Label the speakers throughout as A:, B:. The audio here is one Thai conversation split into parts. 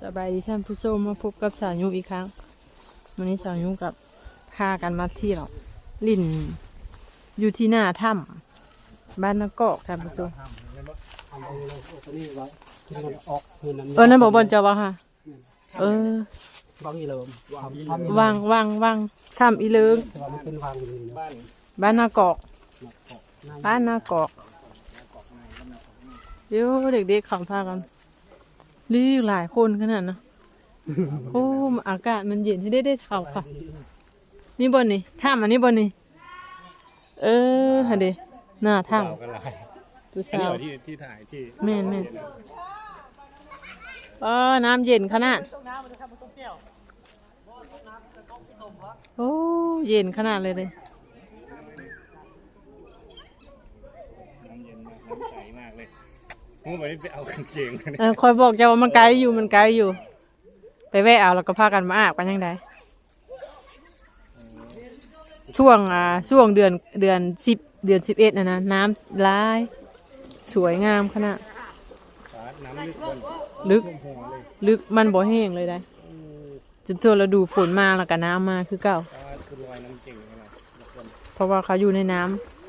A: สบายดีท่านผู้ชมมาพบกับสาวยุอีกครั้งวันนี้สาวยุกับพากันมาเที่ยวลิ่นอยู่ที่หน้าถ้ำบ้านนักกอกท่านผู้ชม
B: เออนั่น
A: บอกบอลจะว่าค่ะ เออ
B: วางอีเลิม
A: วางวางวางถ้ำอีเลิง
C: บ้าน
A: นากอกบ้านนากอกเดี๋ยวเด็กๆเขาพากัน รีหลายคนขนาดนะโอ้อากาศมันเย็นให้ได้ได้เข่าค่ะ นี่บนนี่ถ้ำอันนี้บนนี่เออฮะเดหน้าถ้
C: เก่ากันหลายำ
A: ดู
C: อัน
A: สา
C: นี้
A: ว
C: เหรอที่ที่ถ่ายที่
A: แม่นแม่นเออน้ำเย็นขนาดโอ้เย็นขนาดเลยเลย
C: น้ำเย็นมากน้ำใสมากเลยเมื่อวานนี้ไปเอากางเกงมาเนี่ย
A: เออคอยบอกจะว่ามันไกลอยู่มันไกลอยู่ ไปแวะเอาแล้วก็พากันมาอาบกันยังไงช่วงอ่าช่วงเดือนเดือนสิบเดือนสิบเอ็ดนะนะน้ำร้าย สวยงามขนาด
C: สาดน้ำลึกมัน
A: ลึก
C: ท่วมหัวเลย
A: ลึกมันบ่แห้งเลยได้จนทั่วฤดูฝนมาแล้วก็น้ำมาคือเก่า
C: สาดคือลอยน้ำเก่งขนาดทุกคน
A: เพราะว่าเขาอยู่ในน้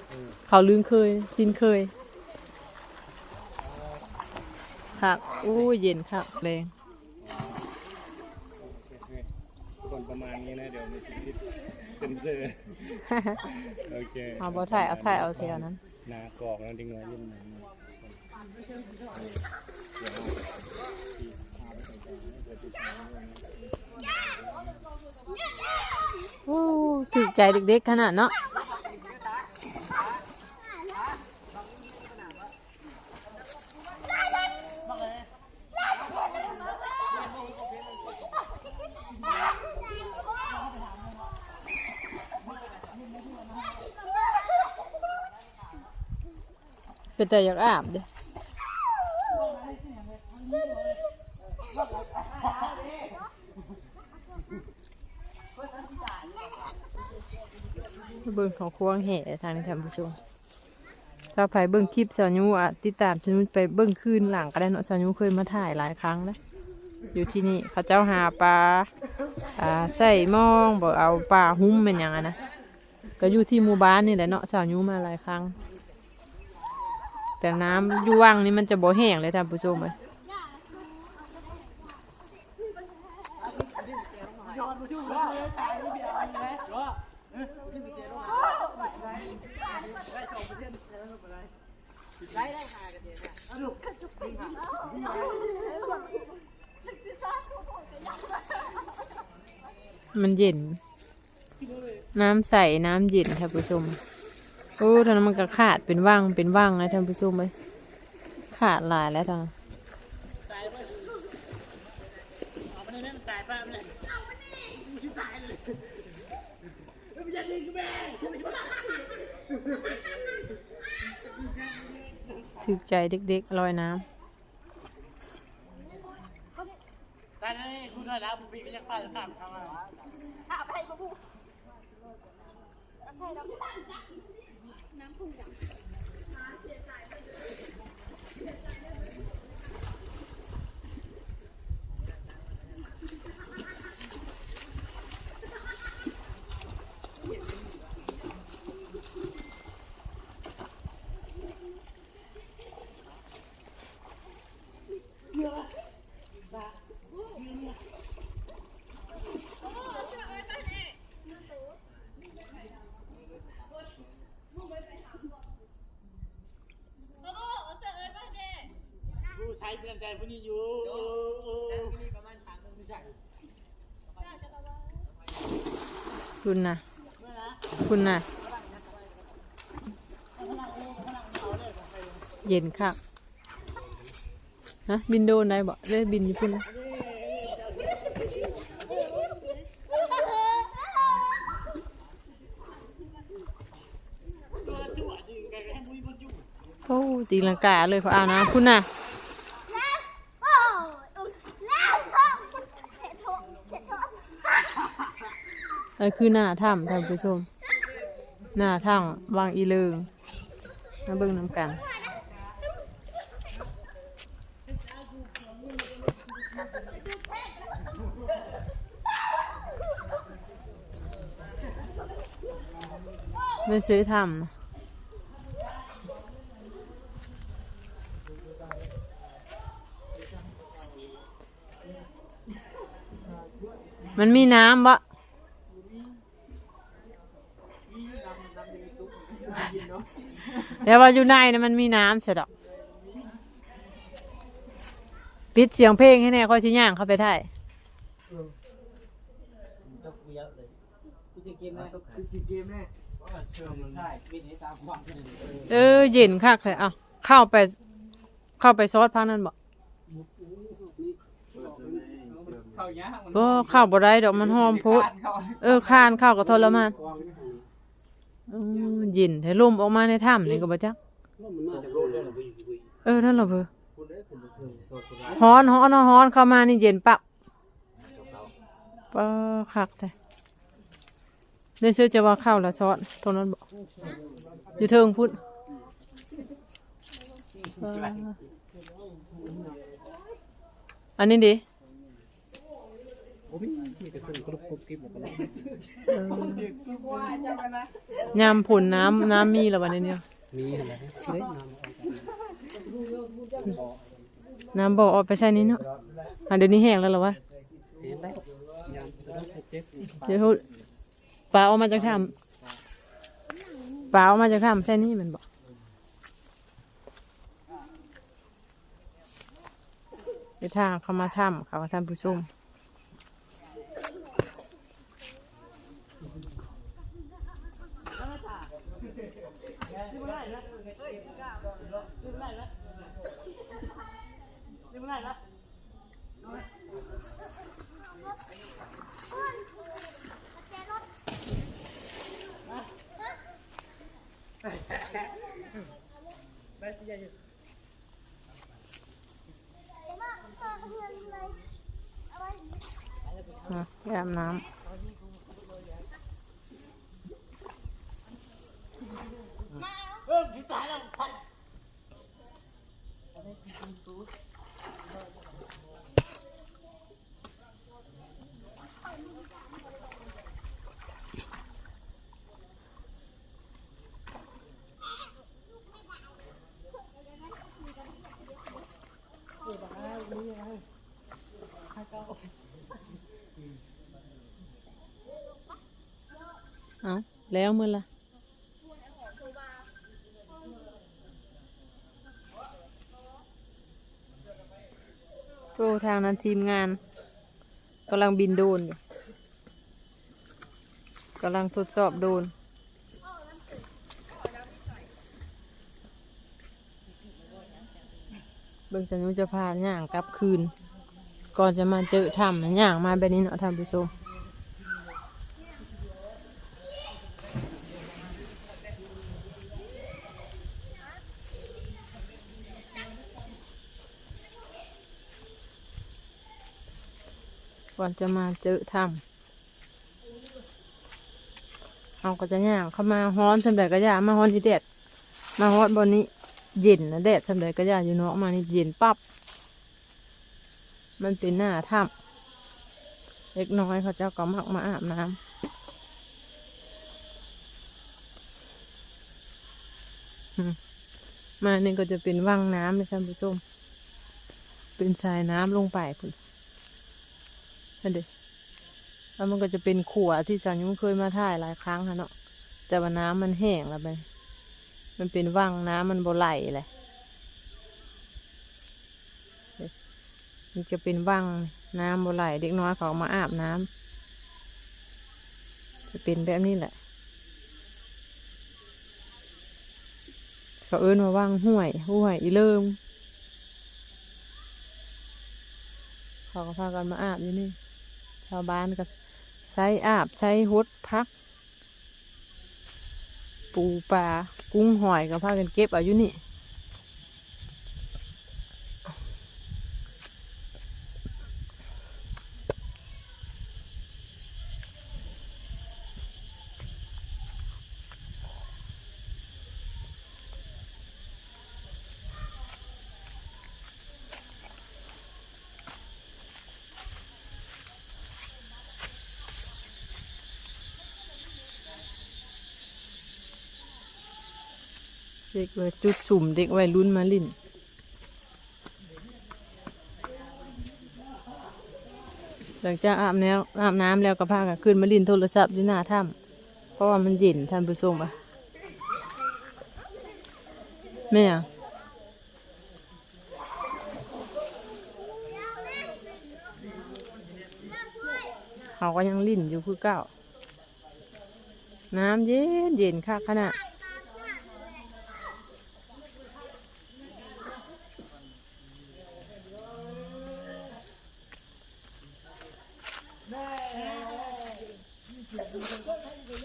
A: ำเขาลืมเคย สิ้นเคย ค่ะอู้เย็นค่ะแรง
C: คนประมาณนี้นะเดี๋ยวมีสิ่งที่เป็นเซอร์โอเค
A: เอาบ่ถ่ายเอาถ่ายเอาแถวนั้น
C: นากอกแล้วดิ้งน้อยยิ่งหน่อยนะเดี๋ยวที่พาไปใส่ใจนะเดี๋ยวติดตามด้วยนะ
A: โอ้ถูกใจเด็กๆขนาดเนาะ เป็นแต่อยากอาบเด้เบิ่งของควงแห่ทางนี้ท่านผู้ชมถ้าใครเบิ่งคลิปสาวยูอะติดตามสาวยูไปเบิ่งคืนหลังก็ได้เนาะสาวยูเคยมาถ่ายหลายครั้งนะอยู่ที่นี่เขาเจ้าหาปลาอ่าใส่หมองบอกเอาปลาหุ้มเป็นอย่างนั้นนะก็อยู่ที่หมู่บ้านนี่แหละเนาะสาวยูมาหลายครั้ง แต่น้ำอยู่ว่างนี่มันจะบ่แห้งเลยท่านผู้ชมเลยมันเย็น น้ำใส น้ำเย็นท่านผู้ชม โอ้ท่านมันก็ขาดเป็นว่างเป็นว่างนะท่านผู้ชมเลยขาดหลายแล้วท่านถูกใจเด็กๆลอยน้
D: ผู้ใช้เพื่อนใจผู้นี้อยู่เออเออประมา ณสามไม่ใช่ำ
A: คุณนะคุณนะเย็นค่ะฮะบินโดนได้บ่ได้บินอยู่พุ่นนะโอ้ตีลังกาเลยเขาเอานะคุณน่ะ นั่นคือหน้าถ้ำท่านผู้ชม หน้าถ้ำวางอีเลิงมาเบิ่งน้ำกัน ไม่ซื้อถ้ำมันมีน้ำปะ เดี๋ยวว่าอยู่ในนะมันมีน้ำเสร็จดอกปิดเสียงเพลงให้แน่ค่อยชิ้ย่างเข้าไปได้
D: จะเวียเลยกูจะเกมนะกูจะเกมแน่เชื่อมันได้วิธีตามความเป็น
A: เออเย็นคักเลยอะเข้าไป เข้าไปซอสพักนั่นบอก
D: เข้ายากมัน
A: ก็เข้าบ่ได้ดอกมันหอมโพุ
D: เข้า
A: เออคานเข้ากับทรมาน อืมเย็นให้ลมออกมาในถ้ำนี่ก็บ่จัก
B: มันน่าจะโรดได้หรอพี่
A: เออนั่นเหรอเพื่อ
B: คุณได้คุณเพิ่งสดคุณ
A: ฮ้อนฮ้อนฮ้อนเข้ามานี่เย็นปับปะคักแต่ได้เชื่อจะว่าเข้าแล้วซอสตรงนั้นบอกอยู่เทิงพุทธอันนี้ดิ
B: คนกรุบกรุบกิ๊บหมดเลย
A: ยำผลน้ำน้ำมีแล้ววันนี้เนี่ย
B: มีอะไรเฮ้ยน้ำ
A: น้ำบ่อเอาไปใช้นี้เนาะอะเดี๋ยวนี้แห้งแล้วเหรอวะ
B: เห็นได้ยามจะได้เจ็บ
A: เดี๋ยวปลาเอามาจากถ้ำปลาเอามาจากถ้ำใช่นี่มันบอกเดี๋ยวทางเขามาถ้ำเขาท่านผู้ชม อะแยมน้ำเอา แล้วมือละ โอ้ทางนั้นทีมงานกำลังบินโดรนอยู่กำลังทดสอบโดรนเบิ่งสัญญาจะพาย่างกลับคืน ก่อนจะมาเจอทำหย่างมาแบบนี้เนาะท่านผู้ชม อนจะมาเจอถ้ำเอาก็จะย่างเข้ามาฮ้อนสำเร็จก็ย่ามาฮ้อนที่แดดมาฮ้อนบนนี้เย็นนะแดดสำเร็จก็ย่าอยู่เนาะมานี่เย็นปั๊บมันเป็นหน้าถ้ำเล็กน้อยเขาเจ้าก็มักมาอาบน้ำมมานี่ก็จะเป็นว่างน้ำเลยท่านผู้ชม เป็นสายน้ำลงไปคุณ นั่นเด็แล้วมันก็จะเป็นขัวที่จันยุ้งเคยมาถ่ายหลายครั้งค่ะเนาะแต่ว่าน้ำมันแห้งแล้วไปมันเป็นว่างน้ำมันบ่ไหลเลยมันจะเป็นว่างน้ำบ่ไหลเด็กน้อยเขามาอาบน้ำจะเป็นแบบนี้แหละเขาเอิ้นว่าว่างห้วยห้วยอีเลิมเขาก็พากันมาอาบอยู่นี่าวบ้านก็ใช้อาบใช้ฮดพัก ปูปลากุ้งหอยก็พากันเก็บเอาอยู่นี่ เด็กเลยจุดสุ่มเด็กวัยรุ่นมาลิ่นหลังจากอาบน้ำอาบน้ำแล้วก็พากันขึ้นมาลินโทรศัพท์ที่หน้าถ้ำเพราะว่ามันเย็นท่านผู้ชมอะไม่อะเขาก็ยังลิ่นอยู่คือเก่าน้ำเย็นเย็นค่ะขนาด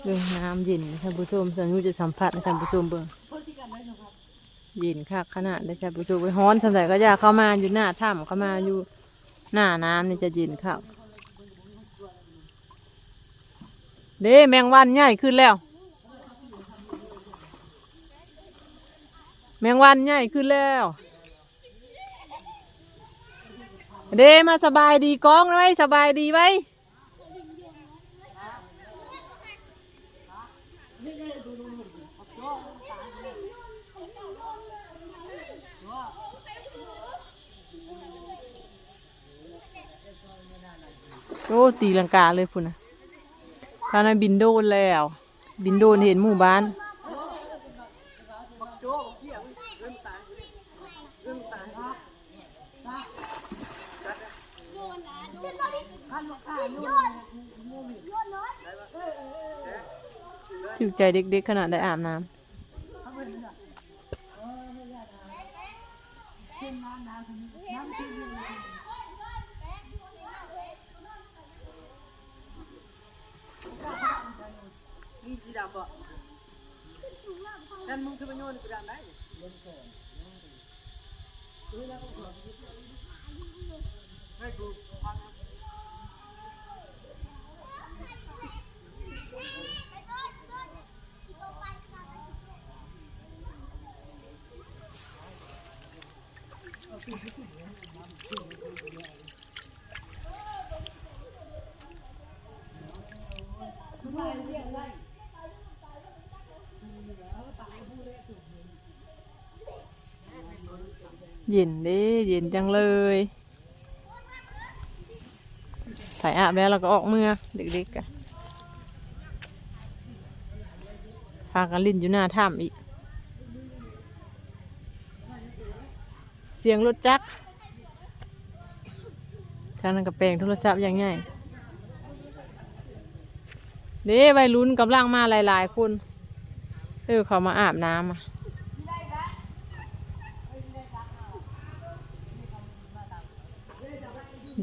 A: เรื่องน้ำเย็น ท่านผู้ชมสัญญูจะสัมผัสให้ท่านผู้ชมเบิ่งเย็นค่ะขนาดได้ท่านผู้ชมไปฮ้อนสำหรับก็อยากเข้ามาอยู่หน้าถ้ำเข้ามาอยู่หน้าน้ำนี่จะเย็นค่ะเด้แมงวันใหญ่ขึ้นแล้ว แมงวันใหญ่ขึ้นแล้ว เด้มาสบายดีกองไว้สบายดีไว้ โอ้ตีลังกาเลยพุ่นนะท่านนบินโดนแล้ว บินโดนเห็นหมู่บ้านจิวใจเด็กๆขนาดได้อาบน้
E: มี สีดำบ่นั่นมึงคือมันโยนสีดำไเย็
A: นเด้เย็นจังเลยถ่ายอาบแล้วเราก็ออกเมื่อเด็กๆกันพากันลินอยู่หน้าถ้ำอีก เสียงรถจักรทางนั้นกับแปลงโทรศัพท์อย่างง่ายเด้วัยรุ่นกำลังมาหลายๆคนเออเขามาอาบน้ำอะ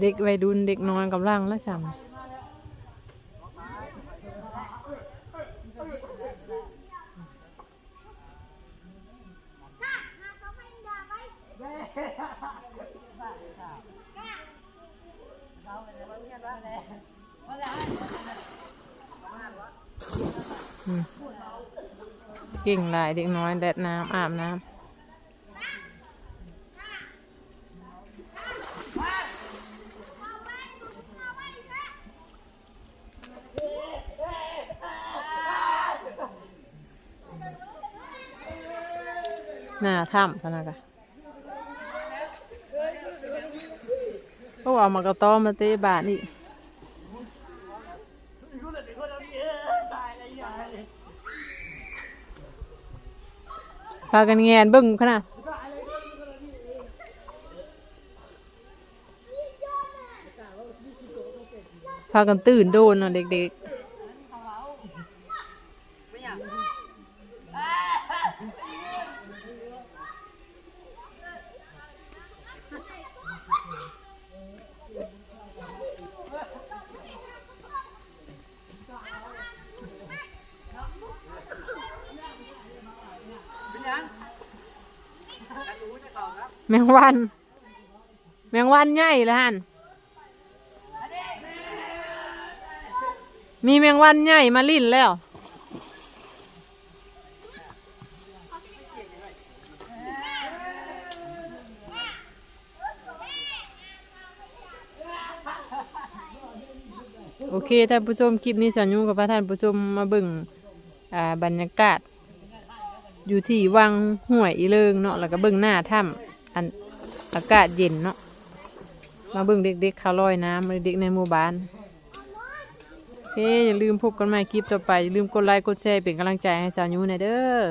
A: เด็กวัยรุ่นเด็กน้อยกำลังละสาม
F: ก้าหาเขาไม่ด่าไปก้า
A: เก่งหลายเด็กน้อยแดดน้ำอาบน้ำ หน้าถ้ำซะนะกะเพราะว่าเอามากระต้อมาเตะบาทนี่พากันแงนบิ้งขนาดพากันตื่นโดนเนาะเด็กๆ แมงวัน แมงวันใหญ่ละฮันมีแมงวันใหญ่มาลิ่นแล้ว โอเคท่านผู้ชมคลิปนี้สานุกับพระท่านผู้ชมมาบิ่งอ่าบรรยากาศ อยู่ที่วังห้วยอีเลิงเนาะแล้วก็บิ่งหน้าถ้ำ อากาศเย็นเนาะมาเบิ่งเด็กๆเขาลอยน้ำเด็กในหมู่บ้านเฮ้อย่าลืมพบกันใหม่คลิปต่อไป อย่าลืมกดไลค์กดแชร์เป็นกำลังใจให้สาวยูในเด้อ